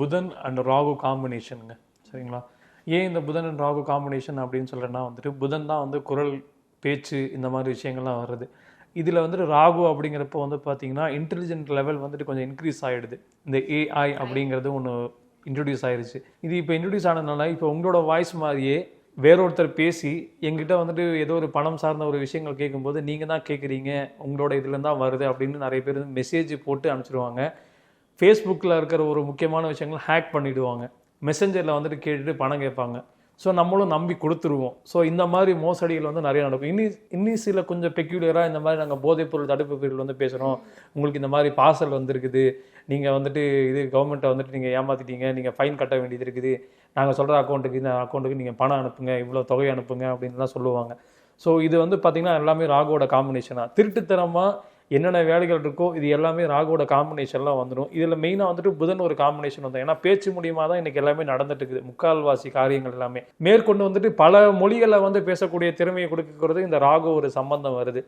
புதன் அண்ட் ராகு காம்பினேஷனுங்க சரிங்களா? ஏன் இந்த புதன் அண்ட் ராகு காம்பினேஷன் அப்படின்னு சொல்கிறேன்னா வந்துட்டு புதன் தான் வந்து குரல் பேச்சு இந்த மாதிரி விஷயங்கள்லாம் வருது இதில் வந்துட்டு ராகு அப்படிங்கிறப்போ வந்து பார்த்தீங்கன்னா இன்டெலிஜென்ட் லெவல் வந்துட்டு கொஞ்சம் இன்க்ரீஸ் ஆகிடுது இந்த ஏஐ அப்படிங்கிறது ஒன்று இன்ட்ரடியூஸ் ஆயிடுச்சு இது இப்போ இன்ட்ரடியூஸ் ஆனதுனால இப்போ உங்களோட வாய்ஸ் மாதிரியே வேறொருத்தர் பேசி எங்கிட்ட வந்துட்டு ஏதோ ஒரு பணம் சார்ந்த ஒரு விஷயங்கள் கேட்கும்போது நீங்கள் தான் கேட்குறீங்க உங்களோட இதுலேருந்து தான் வருது அப்படின்னு நிறைய பேர் மெசேஜ் போட்டு அனுப்பிச்சிடுவாங்க ஃபேஸ்புக்கில் இருக்கிற ஒரு முக்கியமான விஷயங்கள் ஹேக் பண்ணிவிடுவாங்க மெசஞ்சரில் வந்துட்டு கேட்டுட்டு பணம் கேட்பாங்க. ஸோ நம்மளும் நம்பி கொடுத்துருவோம். ஸோ இந்த மாதிரி மோசடிகள் வந்து நிறைய நடக்கும். இன்னி இன்னி சில கொஞ்சம் பெக்யூலியராக இந்த மாதிரி நாங்கள் போதைப்பொருள் தடுப்பு பிரிவில் வந்து பேசுகிறோம் உங்களுக்கு இந்த மாதிரி பார்சல் வந்திருக்குது. நீங்கள் வந்துட்டு இது கவர்மெண்ட்டை வந்துட்டு நீங்கள் ஏமாற்றிட்டீங்க நீங்கள் ஃபைன் கட்ட வேண்டியது இருக்குது. நாங்கள் சொல்கிற அக்கௌண்ட்டுக்கு இந்த அக்கௌண்ட்டுக்கு நீங்கள் பணம் அனுப்புங்க. இவ்வளோ தொகை அனுப்புங்க அப்படின்லாம் சொல்லுவாங்க. ஸோ இது வந்து பார்த்திங்கன்னா எல்லாமே ராகுவோட காம்பினேஷனாக திருட்டுத்தனமாக என்னென்ன வேலைகள் இருக்கோ இது எல்லாமே ராகுவோட காம்பினேஷன்லாம் வந்துடும் இதில் மெயினாக வந்துட்டு புதன் ஒரு காம்பினேஷன் வந்து ஏன்னா பேச்சு மூலியமாக தான் இன்றைக்கி எல்லாமே நடந்துட்டு இருக்குது. முக்கால்வாசி காரியங்கள் எல்லாமே. மேற்கொண்டு வந்துட்டு பல மொழிகளை வந்து பேசக்கூடிய திறமையை கொடுக்கறது இந்த ராகு ஒரு சம்பந்தம் வருது.